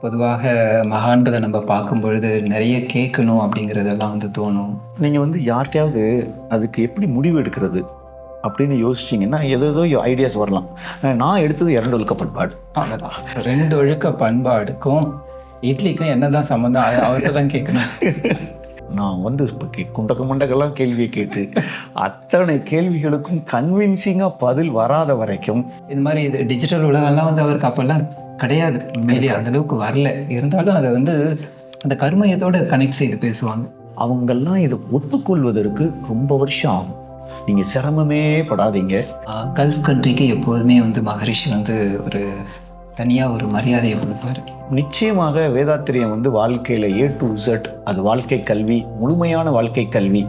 பொதுவாக மகான்களை நம்ம பார்க்கும் பொழுது நிறைய கேட்கணும் அப்படிங்கிறதெல்லாம் வந்து தோணும். நீங்கள் வந்து யார்கிட்டயாவது அதுக்கு எப்படி முடிவு எடுக்கிறது அப்படின்னு யோசிச்சிங்கன்னா ஏதோ ஐடியாஸ் வரலாம். நான் எடுத்தது இரண்டு ஒழுக்க பண்பாடு. ரெண்டு ஒழுக்க பண்பாடுக்கும் இட்லிக்கும் என்னதான் சம்மந்தம் அவர்கிட்ட தான் கேட்கணும். நான் வந்து குண்டக்க மண்டக்கெல்லாம் கேள்வியை கேட்டு அத்தனை கேள்விகளுக்கும் கன்வின்சிங்காக பதில் வராத வரைக்கும் இது மாதிரி இது டிஜிட்டல் உலகம்லாம் வந்து அவருக்கு அப்போல்லாம் கிடையாது. உண்மையிலேயே அந்த அளவுக்கு வரல. இருந்தாலும் அதை வந்து அந்த கருமையத்தோட கனெக்ட் செய்து பேசுவாங்க. அவங்கெல்லாம் இதை ஒத்துக்கொள்வதற்கு ரொம்ப வருஷம் ஆகும். நீங்கள் சிரமமே படாதீங்க. கல்ஃப் கண்ட்ரிக்கு எப்போதுமே வந்து மகரிஷி வந்து ஒரு தனியாக ஒரு மரியாதையை கொடுப்பாரு. நிச்சயமாக வேதாத்திரியம் வந்து வாழ்க்கையில் ஏ டு Z அது வாழ்க்கை கல்வி முழுமையான வாழ்க்கை கல்வி.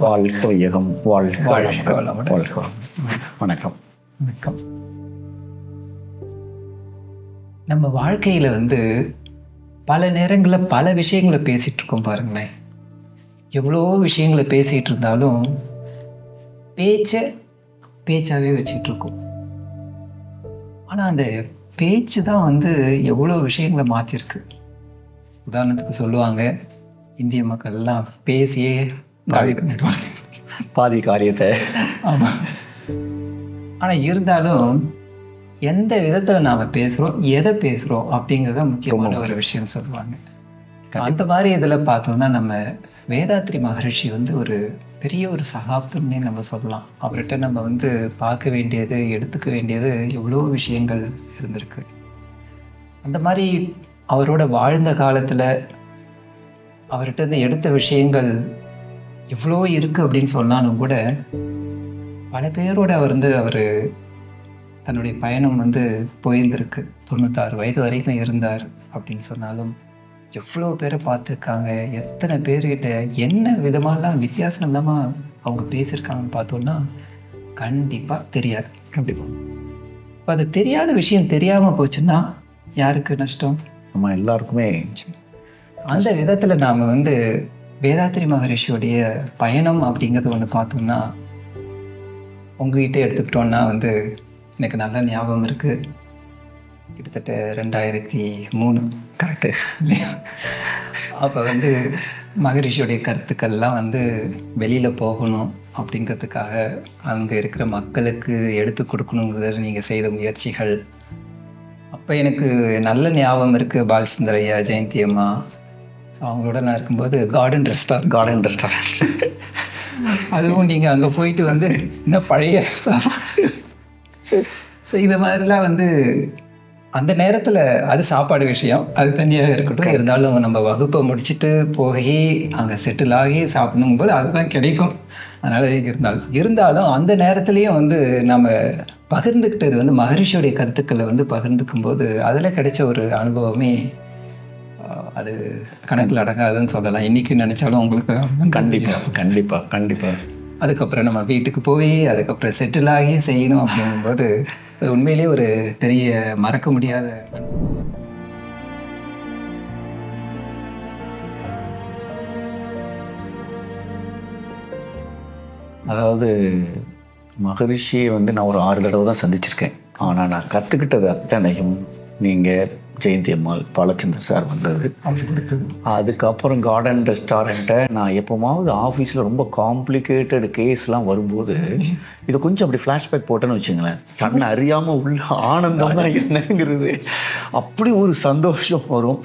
வாழ்க்கை வையகம் வாழ்க வாழ்க. வாழ்க. வணக்கம். வணக்கம். நம்ம வாழ்க்கையில் வந்து பல நேரங்களில் பல விஷயங்களை பேசிகிட்டு இருக்கோம் பாருங்களேன். எவ்வளோ விஷயங்களை பேசிகிட்டு இருந்தாலும் பேச்சை பேச்சாவே வச்சிட்டு இருக்கோம் ஆனால் அந்த பேச்சு தான் வந்து எவ்வளோ விஷயங்களை மாற்றிருக்கு உதாரணத்துக்கு சொல்லுவாங்க இந்திய மக்கள் எல்லாம் பேசியே பண்ணிடுவாங்க பாதி காரியத்தை. ஆமாம் ஆனால் இருந்தாலும் எந்த விதத்தில் நாம் பேசுகிறோம் எதை பேசுகிறோம் அப்படிங்கிறத முக்கியமான ஒரு விஷயம் சொல்லுவாங்க. அந்த மாதிரி இதில் பார்த்தோம்னா நம்ம வேதாத்ரி மகரிஷி வந்து ஒரு பெரிய ஒரு சகாப்தம்னே நம்ம சொல்லலாம். அவர்கிட்ட நம்ம வந்து பார்க்க வேண்டியது எடுத்துக்க வேண்டியது எவ்வளோ விஷயங்கள் இருந்திருக்கு. அந்த மாதிரி அவரோட வாழ்ந்த காலத்தில் அவர்கிட்ட இருந்து எடுத்த விஷயங்கள் எவ்வளோ இருக்குது அப்படின்னு சொன்னாலும் கூட பல பேரோட வந்து அவர் தன்னுடைய பயணம் வந்து போயிருந்திருக்கு. தொண்ணூத்தாறு வயது வரைக்கும் இருந்தார் அப்படின்னு சொன்னாலும் எவ்வளோ பேரை பார்த்துருக்காங்க எத்தனை பேர்கிட்ட என்ன விதமாலாம் வித்தியாசம் இல்லாமல் அவங்க பேசியிருக்காங்கன்னு பார்த்தோம்னா கண்டிப்பாக தெரியாது. கண்டிப்பாக இப்போ அது தெரியாத விஷயம் தெரியாமல் போச்சுன்னா யாருக்கு நஷ்டம்? நம்ம எல்லாருக்குமே அந்த விதத்தில் நாம் வந்து வேதாத்திரி மகரிஷியோடைய பயணம் அப்படிங்கிறது ஒன்று பார்த்தோம்னா உங்ககிட்ட எடுத்துக்கிட்டோன்னா வந்து எனக்கு நல்ல ஞாபகம் இருக்குது கிட்டத்தட்ட ரெண்டாயிரத்தி மூணு. கரெக்டு இல்லையா? அப்போ வந்து மகரிஷியோடைய கருத்துக்கள்லாம் வந்து வெளியில் போகணும் அப்படிங்கிறதுக்காக அங்கே இருக்கிற மக்களுக்கு எடுத்து கொடுக்கணுங்கிறது நீங்கள் செய்த முயற்சிகள். அப்போ எனக்கு நல்ல ஞாபகம் இருக்குது பாலசுந்தர்யா ஜெயந்தி அம்மா. ஸோ அவங்களோட நான் இருக்கும்போது கார்டன் ரெஸ்டாரண்ட் கார்டன் ரெஸ்டாரண்ட் அதுவும் நீங்கள் அங்கே போயிட்டு வந்து இன்னும் பழைய ஸோ இது மாதிரிலாம் வந்து அந்த நேரத்தில் அது சாப்பாடு விஷயம். அது தனியாக இருக்கட்டும். இருந்தாலும் நம்ம வகுப்பை முடிச்சுட்டு போய் அங்கே செட்டில் ஆகி சாப்பிடணும் போது அதுதான் கிடைக்கும். அதனால் இருந்தாலும் இருந்தாலும் அந்த நேரத்துலேயும் வந்து நம்ம பகிர்ந்துக்கிட்டது வந்து மகரிஷியோடைய கருத்துக்களை வந்து பகிர்ந்துக்கும் போது அதில் கிடைச்ச ஒரு அனுபவமே அது கணக்கில் அடங்காதுன்னு சொல்லலாம் இன்றைக்கி நினச்சாலும் உங்களுக்கு கண்டிப்பாக கண்டிப்பாக கண்டிப்பாக அதுக்கப்புறம் நம்ம வீட்டுக்கு போய் அதுக்கப்புறம் செட்டில் ஆகி செய்யணும் அப்படிங்கும்போது உண்மையிலேயே ஒரு பெரிய மறக்க முடியாத. அதாவது மகரிஷியை வந்து நான் ஒரு ஆறு தடவை தான் சந்திச்சிருக்கேன் ஆனால் நான் கற்றுக்கிட்டது அத்தனையும் நீங்கள் ஜெயந்தி அம்மாள் பாலச்சந்தர் சார் வந்தது. அதுக்கப்புறம் கார்டன் ரெஸ்டாரண்ட்டை நான் எப்போமாவது ஆஃபீஸில் ரொம்ப காம்ப்ளிகேட்டட் கேஸ்லாம் வரும்போது இது கொஞ்சம் அப்படி ஃப்ளாஷ்பேக் போட்டேன்னு வச்சுங்களேன். தன்னை அறியாமல் உள்ள ஆனந்தம்னா என்னங்கிறது. அப்படி ஒரு சந்தோஷம் வரும்.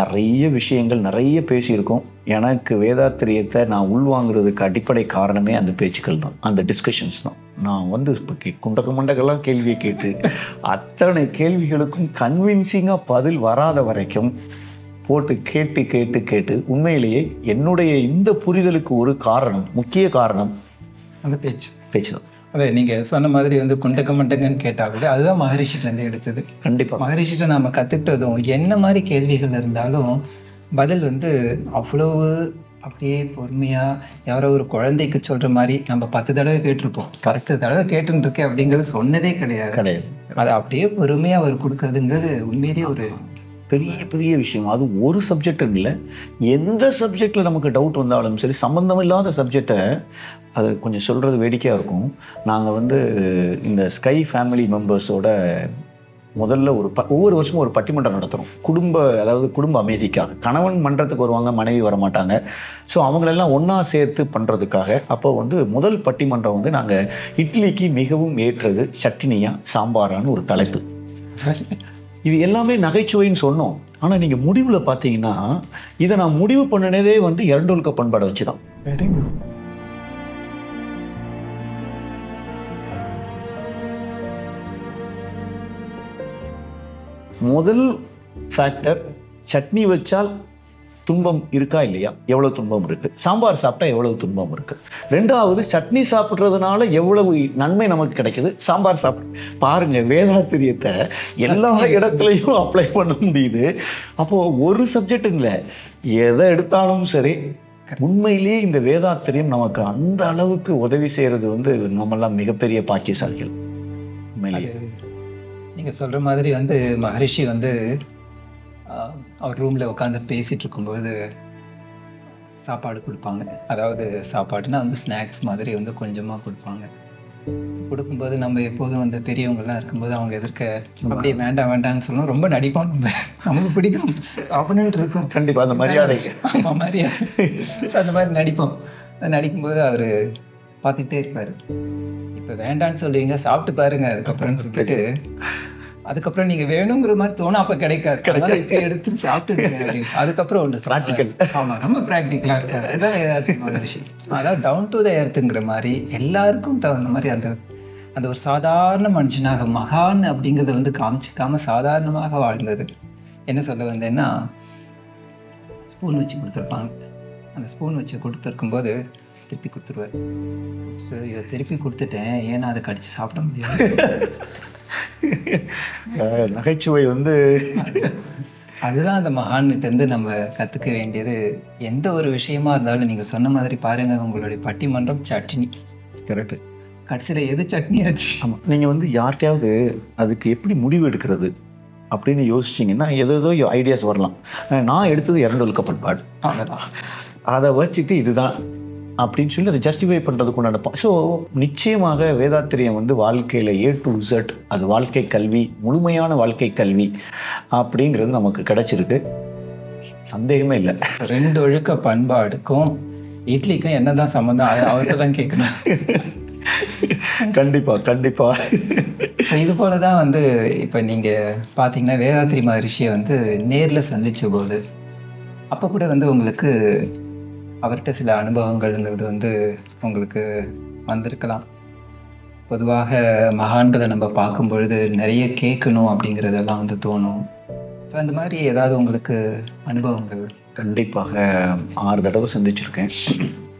நிறைய விஷயங்கள் நிறைய பேசியிருக்கோம் எனக்கு வேதாத்திரியத்தை நான் உள்வாங்குறதுக்கு அடிப்படை காரணமே அந்த பேச்சுக்கள் தான் அந்த டிஸ்கஷன்ஸ் தான். நான் வந்து இப்போ குண்டக்க மண்டக்கெல்லாம் கேள்வியை கேட்டு அத்தனை கேள்விகளுக்கும் கன்வின்சிங்காக பதில் வராத வரைக்கும் போட்டு கேட்டு கேட்டு கேட்டு உண்மையிலேயே என்னுடைய இந்த புரிதலுக்கு ஒரு காரணம் முக்கிய காரணம் அந்த பேச்சு. பேச்சு தான் அதே நீங்கள் சொன்ன மாதிரி வந்து குண்டக்க மண்டக்கன்னு கேட்டால் கூட அதுதான் மகரிஷிட்டேருந்து எடுத்தது. கண்டிப்பாக மகரிஷிட்ட நாம் கற்றுக்கிட்டதும் என்ன மாதிரி கேள்விகள் இருந்தாலும் பதில் வந்து அவ்வளவு அப்படியே பொறுமையாக யாரோ ஒரு குழந்தைக்கு சொல்கிற மாதிரி நம்ம பத்து தடவை கேட்டிருப்போம். பத்து தடவை கேட்டுன்னு இருக்கேன் அப்படிங்கிறது சொன்னதே கிடையாது. கிடையாது. அதை அப்படியே பொறுமையாக அவர் கொடுக்கறதுங்கிறது உண்மையிலேயே ஒரு பெரிய பெரிய விஷயம். அது ஒரு சப்ஜெக்ட் இல்லை. எந்த சப்ஜெக்டில் நமக்கு டவுட் வந்தாலும் சரி சம்மந்தம் இல்லாத சப்ஜெக்டை அது கொஞ்சம் சொல்கிறது வேடிக்கையாக இருக்கும். நாங்கள் வந்து இந்த ஸ்கை ஃபேமிலி மெம்பர்ஸோட முதல்ல ஒரு ப ஒவ்வொரு வருஷமும் ஒரு பட்டிமன்றம் நடத்துகிறோம் குடும்ப அதாவது குடும்ப அமைதிக்காக. கணவன் மன்றத்துக்கு வருவாங்க மனைவி வரமாட்டாங்க. ஸோ அவங்களெல்லாம் ஒன்றா சேர்த்து பண்ணுறதுக்காக அப்போ வந்து முதல் பட்டிமன்றம் வந்து நாங்கள் இட்லிக்கு மிகவும் ஏற்றது சட்னியா சாம்பாரான்னு ஒரு தலைப்பு. இது எல்லாமே நகைச்சுவைன்னு சொன்னோம். ஆனால் நீங்கள் முடிவில் பார்த்தீங்கன்னா இதை நான் முடிவு பண்ணினதே வந்து இரண்டொழுக்க பண்பாடை வச்சு தான் முதல் ஃபேக்டர் சட்னி வச்சால் துன்பம் இருக்கா இல்லையா? எவ்வளவு துன்பம் இருக்கு? சாம்பார் சாப்பிட்டா எவ்வளவு துன்பம் இருக்கு? ரெண்டாவது சட்னி சாப்பிட்றதுனால எவ்வளவு நன்மை நமக்கு கிடைக்குது? சாம்பார் சாப்பிட்டு பாருங்க வேதாத்திரியத்தை எல்லா இடத்துலையும் அப்ளை பண்ண முடியுது. அப்போ ஒரு சப்ஜெக்ட் இல்லை. எதை எடுத்தாலும் சரி உண்மையிலேயே இந்த வேதாத்திரியம் நமக்கு அந்த அளவுக்கு உதவி செய்யறது வந்து நம்மெல்லாம் மிகப்பெரிய பாக்கியசாலிகள். உண்மையிலேயே. நீங்க சொல்ற மாதிரி வந்து மகரிஷி வந்து அவர் ரூம்ல உட்காந்து பேசிட்டு இருக்கும்போது சாப்பாடு கொடுப்பாங்க. அதாவது சாப்பாடுனா வந்து ஸ்நாக்ஸ் மாதிரி வந்து கொஞ்சமா கொடுப்பாங்க. கொடுக்கும்போது நம்ம எப்போதும் வந்து பெரியவங்கெல்லாம் இருக்கும்போது அவங்க எதிர்க்க அப்படியே வேண்டாம் வேண்டாம்னு சொல்லணும் ரொம்ப நடிப்போம் நம்ம. நமக்கு பிடிக்கும். சாப்பிடணுன்ட்டு இருக்கும் கண்டிப்பா அந்த மரியாதை. ஆமா மாதிரியா So, அந்த மாதிரி நடிப்போம். நடிக்கும்போது அவர் பார்த்துக்கிட்டே இருப்பார். இப்போ வேண்டான்னு சொல்லுவீங்க சாப்பிட்டு பாருங்க அதுக்கப்புறம் சொல்லிட்டு அதுக்கப்புறம் நீங்க வேணுங்கிற மாதிரி தோணும் அப்ப கிடைக்காது. இப்ப எடுத்து அப்படின்னு அதுக்கப்புறம் ஒன்று Practical. ஆமா ரொம்ப ப்ராக்டிக்கலாக இருக்காரு வேதாத்தியமான விஷயம். அதாவது டவுன் டு த எர்த்துங்கிற மாதிரி எல்லாருக்கும் தகுந்த மாதிரி அந்த அந்த ஒரு சாதாரண மனுஷனாக மகான் அப்படிங்கிறத வந்து காமிச்சிக்காம சாதாரணமாக வாழ்ந்தது. என்ன சொல்ல வந்தேன்னா ஸ்பூன் வச்சு கொடுத்துருப்பாங்க. அந்த ஸ்பூன் வச்சு கொடுத்துருக்கும்போது திருப்பி கொடுத்துருவார். இதை திருப்பி கொடுத்துட்டேன். ஏன்னா அதை கடிச்சு சாப்பிட முடியாது. நகைச்சுவை வந்து அதுதான் அந்த மகான்கிட்ட இருந்து நம்ம கற்றுக்க வேண்டியது. எந்த ஒரு விஷயமா இருந்தாலும் நீங்கள் சொன்ன மாதிரி பாருங்க உங்களுடைய பட்டிமன்றம் சட்னி. கரெக்ட் கடைசியில் எது சட்னி ஆச்சு? ஆமாம் நீங்கள் வந்து யார்கிட்டயாவது அதுக்கு எப்படி முடிவு எடுக்கிறது அப்படின்னு யோசிச்சிங்கன்னா ஏதோ ஐடியாஸ் வரலாம். நான் எடுத்தது இரண்டு ஒழுக்க பண்பாடு அவ்வளோதான் அதை வச்சுட்டு இதுதான். அப்படின்னு சொல்லி அதை ஜஸ்டிஃபை பண்ணுறதுக்கு உண்டான ஸோ நிச்சயமாக வேதாத்திரியம் வந்து வாழ்க்கையில் ஏ டு Z அது வாழ்க்கை கல்வி முழுமையான வாழ்க்கை கல்வி அப்படிங்கிறது நமக்கு கிடைச்சிருக்கு. சந்தேகமே இல்லை. ரெண்டு ஒழுக்க பண்பாடுக்கும் இட்லிக்கும் என்னதான் சம்மந்தம் அது அவர்கிட்ட தான் கேட்கணும். கண்டிப்பாக கண்டிப்பாக ஸோ இது போல தான் வந்து இப்போ நீங்கள் பார்த்தீங்கன்னா வேதாத்திரி மகரிஷியை வந்து நேரில் சந்திச்ச போது அப்போ கூட வந்து உங்களுக்கு அவர்கிட்ட சில அனுபவங்கள்ங்கிறது வந்து உங்களுக்கு வந்திருக்கலாம். பொதுவாக மகான்களை நம்ம பார்க்கும் பொழுது நிறைய கேட்கணும் அப்படிங்கிறதெல்லாம் வந்து தோணும். ஸோ அந்த மாதிரி ஏதாவது உங்களுக்கு அனுபவங்கள்? கண்டிப்பாக ஆறு தடவை சந்திச்சிருக்கேன்.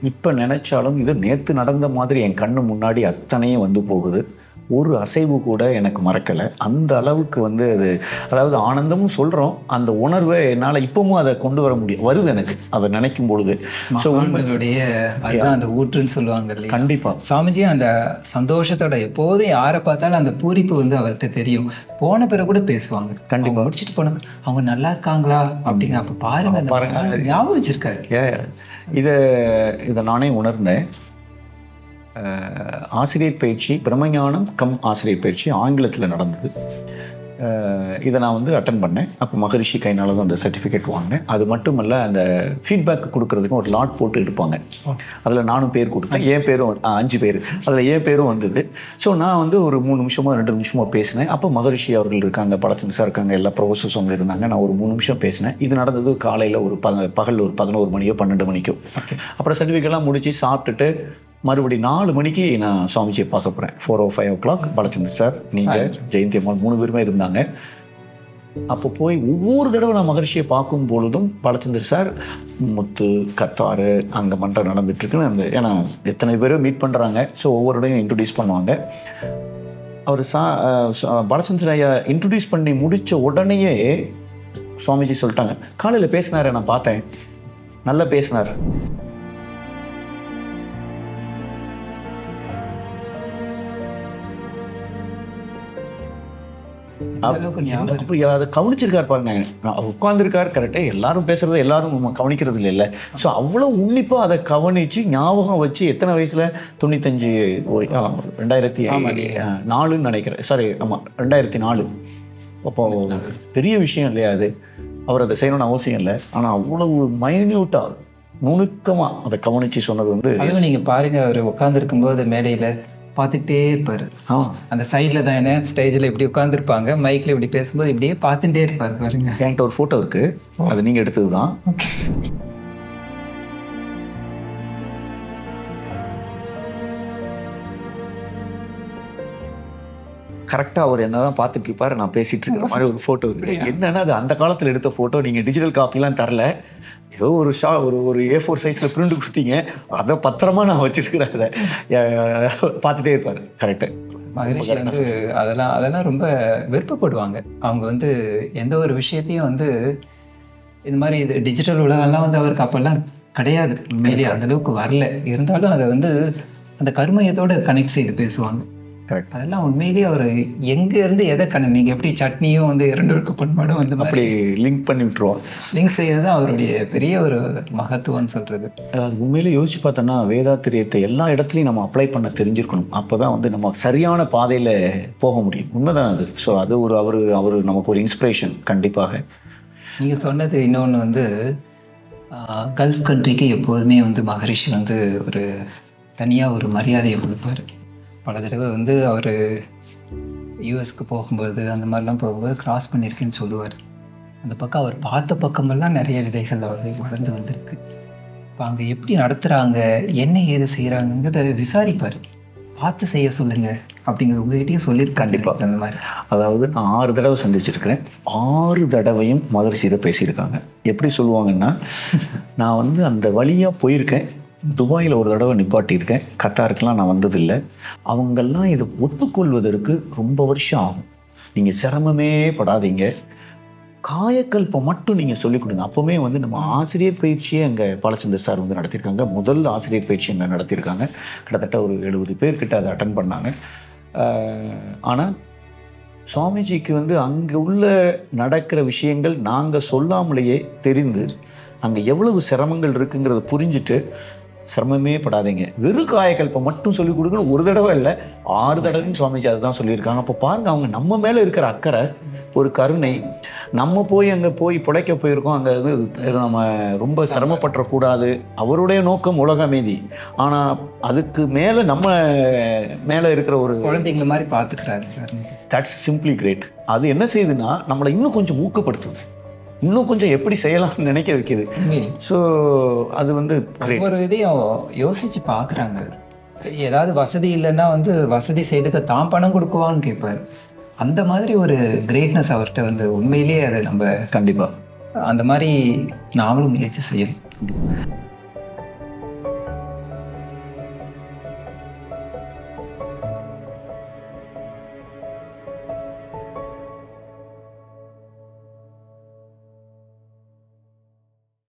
இப்போ நினச்சாலும் இது நேற்று நடந்த மாதிரி என் கண்ணு முன்னாடி அத்தனையும் வந்து போகுது. ஒரு அசைவு கூட எனக்கு மறக்கலை. அந்த அளவுக்கு வந்து அது அதாவது ஆனந்தமும் சொல்கிறோம் அந்த உணர்வை என்னால் இப்பவும் அதை கொண்டு வர முடியும். வருது எனக்கு. அதை நினைக்கும் பொழுது. ஸோ மகான்களுடைய அதுதான் அந்த ஊற்றுன்னு சொல்லுவாங்க இல்லையா? கண்டிப்பாக சாமிஜி அந்த சந்தோஷத்தோட எப்போதும் யாரை பார்த்தாலும் அந்த பூரிப்பு வந்து அவர்கிட்ட தெரியும். போன பிறகு கூட பேசுவாங்க. கண்டிப்பா. அவங்க முடிச்சிட்டு போனாங்க அவங்க நல்லா இருக்காங்களா? அப்படிங்க. அப்ப பாருங்க பாருங்க. ஞாபகம் வச்சிருக்காரு. இதை இதை நானே உணர்ந்தேன். ஆசிரியர் பயிற்சி பிரம்மஞானம் கம் ஆசிரியர் பயிற்சி ஆங்கிலத்தில் நடந்தது. இதை நான் வந்து அட்டன் பண்ணேன். அப்போ மகரிஷி கைனால தான் அந்த சர்டிஃபிகேட் வாங்கினேன். அது மட்டுமல்ல அந்த ஃபீட்பேக் கொடுக்கறதுக்கு ஒரு லாட் போட்டு எடுப்பாங்க. அதில் நானும் பேர் கொடுத்தேன். என் பேரும் அஞ்சு பேர். அதில் என் பேரும் வந்தது. ஸோ நான் வந்து ஒரு மூணு நிமிஷமோ ரெண்டு நிமிஷமோ பேசினேன். அப்போ மகரிஷி அவர்கள் இருக்காங்க படச்சந்திரா இருக்காங்க எல்லா ப்ரொஃபஸர்ஸ் அவங்க இருந்தாங்க. நான் ஒரு மூணு நிமிஷம் பேசினேன். இது நடந்தது காலையில் ஒரு ப பகல் ஒரு பதினோரு மணியோ பன்னெண்டு மணிக்கோ. அப்புறம் சர்டிஃபிகேட்லாம் முடிச்சு சாப்பிட்டுட்டு மறுபடி நாலு மணிக்கு நான் சுவாமிஜியை பார்க்க போகிறேன் four or five o'clock Balachandra sir நீங்கள் ஜெயந்தி அம்மாள் மூணு பேருமே இருந்தாங்க. அப்போ போய் ஒவ்வொரு தடவை நான் மகரிஷியை பார்க்கும் பொழுதும் பலச்சந்திர சார் முத்து கத்தாறு அங்கே மன்றம் நடந்துட்டுருக்குன்னு அந்த ஏன்னா எத்தனை பேரோ மீட் பண்ணுறாங்க ஸோ ஒவ்வொரு இடையும் இன்ட்ரடியூஸ் பண்ணுவாங்க. அவர் சா பாலச்சந்திர ஐயா இன்ட்ரடியூஸ் பண்ணி முடித்த உடனேயே சுவாமிஜி சொல்லிட்டாங்க. காலையில் பேசினாரு நான் பார்த்தேன். நல்லா பேசினார். அதை கவனிச்சிருக்காரு பாருங்க. உட்காந்துருக்காரு கரெக்டாக எல்லாரும் பேசுறதை எல்லாரும் கவனிக்கிறது இல்லைல்ல ஸோ அவ்வளோ உன்னிப்பாக அதை கவனிச்சு ஞாபகம் வச்சு எத்தனை வயசுல? தொண்ணூத்தஞ்சு ரெண்டாயிரத்தி நாலுன்னு நினைக்கிறேன். சாரி ஆமாம் ரெண்டாயிரத்தி நாலு. அப்போ பெரிய விஷயம் இல்லையா அது? அவர் அதை செய்யணும்னு அவசியம் இல்லை. ஆனால் அவ்வளவு மைன்யூட்டாக நுணுக்கமாக அதை கவனிச்சு சொன்னது வந்து அதுவும் நீங்க பாருங்க அவர் உட்காந்துருக்கும் போது மேடையில பார்த்துக்கிட்டே இருப்பாரு. அந்த சைடில் தான் என்ன ஸ்டேஜில் இப்படி உட்காந்துருப்பாங்க மைக்கில் இப்படி பேசும்போது இப்படியே பார்த்துட்டே இருப்பாரு பாருங்க. என்கிட்ட ஒரு ஃபோட்டோ இருக்கு. அது நீங்கள் எடுத்தது தான். ஓகே கரெக்டாக அவர் என்ன தான் பார்த்துட்டு இருப்பாரு நான் பேசிட்டு இருக்கிற மாதிரி ஒரு ஃபோட்டோ இருக்கு. என்னன்னா அது அந்த காலத்தில் எடுத்த ஃபோட்டோ நீங்கள் டிஜிட்டல் காப்பிலாம் தரல. ஏதோ ஒரு ஷா ஒரு ஒரு ஏ ஃபோர் சைஸில் பிரிண்ட் கொடுத்தீங்க. அதை பத்திரமா நான் வச்சிருக்கிறேன் அதை. பார்த்துட்டே இருப்பார். கரெக்டு மகரிஷி வந்து அதெல்லாம் அதெல்லாம் ரொம்ப விருப்பப்படுவாங்க. அவங்க வந்து எந்த ஒரு விஷயத்தையும் வந்து இந்த மாதிரி இது டிஜிட்டல் உலகம்லாம் வந்து அவருக்கு அப்போல்லாம் கிடையாது. உண்மையிலேயே அந்த அளவுக்கு வரல. இருந்தாலும் அதை வந்து அந்த கருமையத்தோட கனெக்ட் செய்து பேசுவாங்க. கரெக்ட் அதெல்லாம் உண்மையிலேயே அவர் எங்க இருந்து எதை கண நீங்க எப்படி சட்னியும் வந்து இரண்டு பண்பாடும் வந்து அப்படி லிங்க் பண்ணி விட்டுருவோம். லிங்க் செய்யறது அவருடைய பெரிய ஒரு மகத்துவம்னு சொல்றது. அது உண்மையிலே யோசிச்சு பார்த்தோன்னா வேதாத்திரியத்தை எல்லா இடத்துலையும் நம்ம அப்ளை பண்ண தெரிஞ்சிருக்கணும். அப்போ தான் வந்து நம்ம சரியான பாதையில் போக முடியும். உண்மைதான் அது? ஸோ அது ஒரு அவர் அவர் நமக்கு ஒரு இன்ஸ்பிரேஷன் கண்டிப்பாக. நீங்க சொன்னது இன்னொன்று வந்து கல்ஃப் கண்ட்ரிக்கு எப்போதுமே வந்து மகரிஷி வந்து ஒரு தனியாக ஒரு மரியாதையை கொடுப்பாரு. பல தடவை வந்து அவர் யூஎஸ்க்கு போகும்போது அந்த மாதிரிலாம் போகும்போது கிராஸ் பண்ணியிருக்கேன்னு சொல்லுவார். அந்த பக்கம் அவர் பார்த்த பக்கமெல்லாம் நிறைய விதைகள் அவர் வளர்ந்து வந்திருக்கு. இப்போ அங்கே எப்படி நடத்துகிறாங்க என்ன ஏது செய்கிறாங்கங்கிறத விசாரிப்பார். பார்த்து செய்ய சொல்லுங்க அப்படிங்கிற உங்ககிட்டயும் சொல்லியிருக்காங்க கண்டிப்பா. அந்த மாதிரி. அதாவது நான் ஆறு தடவை சந்திச்சிருக்கிறேன். ஆறு தடவையும் மதர்சி இதை பேசியிருக்காங்க. எப்படி சொல்லுவாங்கன்னா நான் வந்து அந்த வழியாக போயிருக்கேன். துபாயில் ஒரு தடவை நிப்பாட்டியிருக்கேன். கத்தாருக்கெல்லாம் நான் வந்ததில்லை. அவங்கெல்லாம் இதை ஒத்துக்கொள்வதற்கு ரொம்ப வருஷம் ஆகும். நீங்கள் சிரமமே படாதீங்க. காயக்கல்பை மட்டும் நீங்கள் சொல்லிக் கொடுங்க. அப்போவுமே வந்து நம்ம ஆசிரியர் பயிற்சியை அங்கே பாலச்சந்தர் சார் வந்து நடத்தியிருக்காங்க. முதல் ஆசிரியர் பயிற்சி அங்கே நடத்தியிருக்காங்க. கிட்டத்தட்ட ஒரு எழுபது பேர்கிட்ட அதை அட்டன் பண்ணாங்க. ஆனால் சுவாமிஜிக்கு வந்து அங்கே உள்ள நடக்கிற விஷயங்கள் நாங்கள் சொல்லாமலேயே தெரிந்து அங்கே எவ்வளவு சிரமங்கள் இருக்குங்கிறத புரிஞ்சுட்டு சிரமமே படாதீங்க. வெறும் காயக்கல்பை மட்டும் சொல்லிக் கொடுக்கணும். ஒரு தடவை இல்லை ஆறு தடவையும் சுவாமிஜி அதுதான் சொல்லியிருக்காங்க. அப்போ பாருங்க அவங்க நம்ம மேலே இருக்கிற அக்கறை ஒரு கருணை. நம்ம போய் அங்கே போய் பிழைக்க போயிருக்கோம். அங்கே இது நம்ம ரொம்ப சிரமப்பட்டுறக்கூடாது. அவருடைய நோக்கம் உலக அமைதி. ஆனால் அதுக்கு மேலே நம்ம மேலே இருக்கிற ஒரு குழந்தைங்கள மாதிரி பார்த்துக்கிறாரு. தட்ஸ் சிம்பிளி கிரேட் அது என்ன செய்யுதுன்னா நம்மளை இன்னும் கொஞ்சம் ஊக்கப்படுத்துது. இன்னும் கொஞ்சம் எப்படி செய்யலாம்னு நினைக்க வைக்குது. ஸோ அது வந்து ஒவ்வொரு இதையும் யோசிச்சு பார்க்குறாங்க. ஏதாவது வசதி இல்லைன்னா வந்து வசதி செய்துக்க தான் பணம் கொடுக்குவான்னு கேட்பாரு. அந்த மாதிரி ஒரு கிரேட்னஸ் அவர்கிட்ட வந்து உண்மையிலேயே அதை நம்ம கண்டிப்பாக அந்த மாதிரி நாமளும் முயற்சி செய்யணும்.